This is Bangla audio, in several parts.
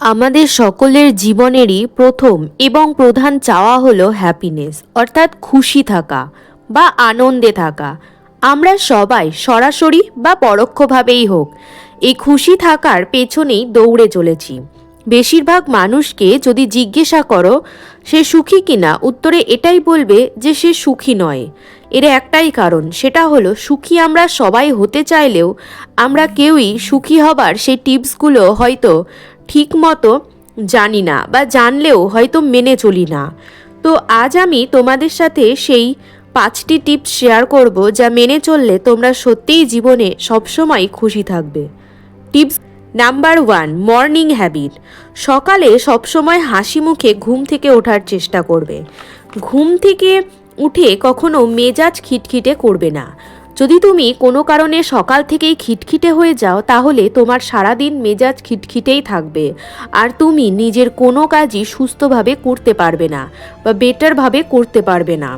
আমাদের সকলের জীবনেরই প্রথম এবং প্রধান চাওয়া হলো হ্যাপিনেস অর্থাৎ খুশি থাকা বা আনন্দে থাকা। আমরা সবাই সরাসরি বা পরোক্ষভাবেই হোক, এই খুশি থাকার পেছনেই দৌড়ে চলেছি। বেশিরভাগ মানুষকে যদি জিজ্ঞাসা করো, সে সুখী কিনা? উত্তরে এটাই বলবে যে সে সুখী নয়। এর একটাই কারণ, সেটা হলো সুখী আমরা সবাই হতে চাইলেও আমরা কেউই সুখী হবার সেই টিপসগুলো হয়তো ঠিক মতো জানি না বা জানলেও হয়তো মেনে চলি না। তো আজ আমি তোমাদের সাথে সেই পাঁচটি টিপস শেয়ার করব যা মেনে চললে তোমরা সত্যিই জীবনে সবসময় খুশি থাকবে। Tips number one, morning habit. সকালে সবসময় হাসি মুখে ঘুম থেকে ওঠার চেষ্টা করবে। ঘুম থেকে উঠে কখনো মেজাজ খিটখিটে করবে না। যদি তুমি কোনো কারণে সকাল থেকেই খিটখিটে হয়ে যাও, তাহলে তোমার সারাদিন মেজাজ খিটখিটেই থাকবে। আর তুমি নিজের কোনো কাজই সুস্থভাবে করতে পারবে না বা বেটারভাবে করতে পারবে না।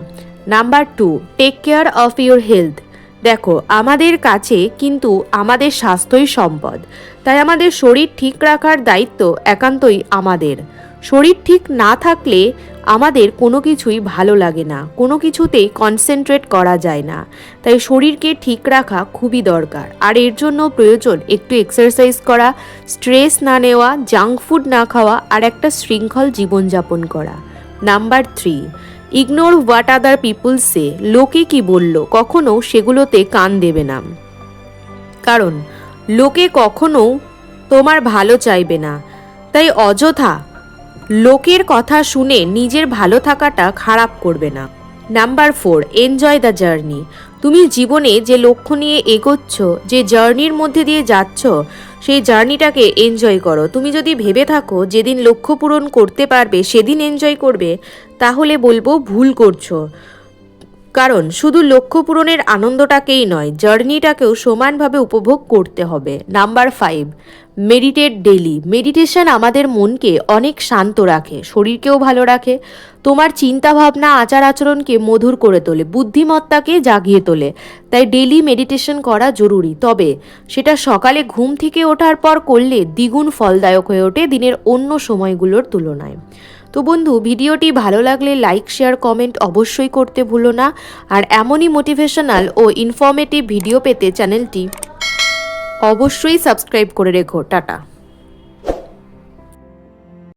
Number two take care of your health দেখো, আমাদের কাছে কিন্তু আমাদের স্বাস্থ্যই সম্পদ। তাই আমাদের শরীর ঠিক রাখার দায়িত্ব একান্তই আমাদের। শরীর ঠিক না থাকলে আমাদের কোনো কিছুই ভালো লাগে না, কোনো কিছুতেই কনসেন্ট্রেট করা যায় না। তাই শরীরকে ঠিক রাখা খুবই দরকার। আর এর জন্য প্রয়োজন একটু এক্সারসাইজ করা স্ট্রেস না নেওয়া জাঙ্ক ফুড না খাওয়া, আর একটা শৃঙ্খল জীবনযাপন করা। Number three ignore what other people say লোকে কি বলল? কখনো সেগুলোতে কান দেবে না। কারণ, লোকে কখনো তোমার ভালো চাইবে না। তাই অযথা লোকের কথা শুনে নিজের ভালো থাকাটা খারাপ করবে না। Number four, enjoy the journey. তুমি জীবনে যে লক্ষ্য নিয়ে এগোচ্ছ, যে জার্নির মধ্যে দিয়ে যাচ্ছ, সেই জার্নিটাকে এনজয় করো। তুমি যদি ভেবে থাকো, যেদিন লক্ষ্য পূরণ করতে পারবে, সেদিন এনজয় করবে, তাহলে বলব ভুল করছ। কারণ শুধু লক্ষ্য পূরণের আনন্দটাকেই নয়, জার্নিটাকেও সমানভাবে উপভোগ করতে হবে। Number five meditate daily meditation আমাদের মনকে অনেক শান্ত রাখে, শরীরকেও ভালো রাখে। তোমার চিন্তা ভাবনা আচার আচরণকে মধুর করে তোলে, বুদ্ধিমত্তাকে জাগিয়ে তোলে। তাই ডেলি মেডিটেশন করা জরুরি। তবে সেটা সকালে ঘুম থেকে ওঠার পর করলে দ্বিগুণ ফলদায়ক হয়ে ওঠে দিনের অন্য সময়গুলোর তুলনায়। তো বন্ধু, ভিডিওটি ভালো লাগলে লাইক শেয়ার কমেন্ট অবশ্যই করতে ভুলো না। আর এমনই মোটিভেশনাল ও ইনফর্মেটিভ ভিডিও পেতে চ্যানেলটি অবশ্যই সাবস্ক্রাইব করে রেখো। টাটা।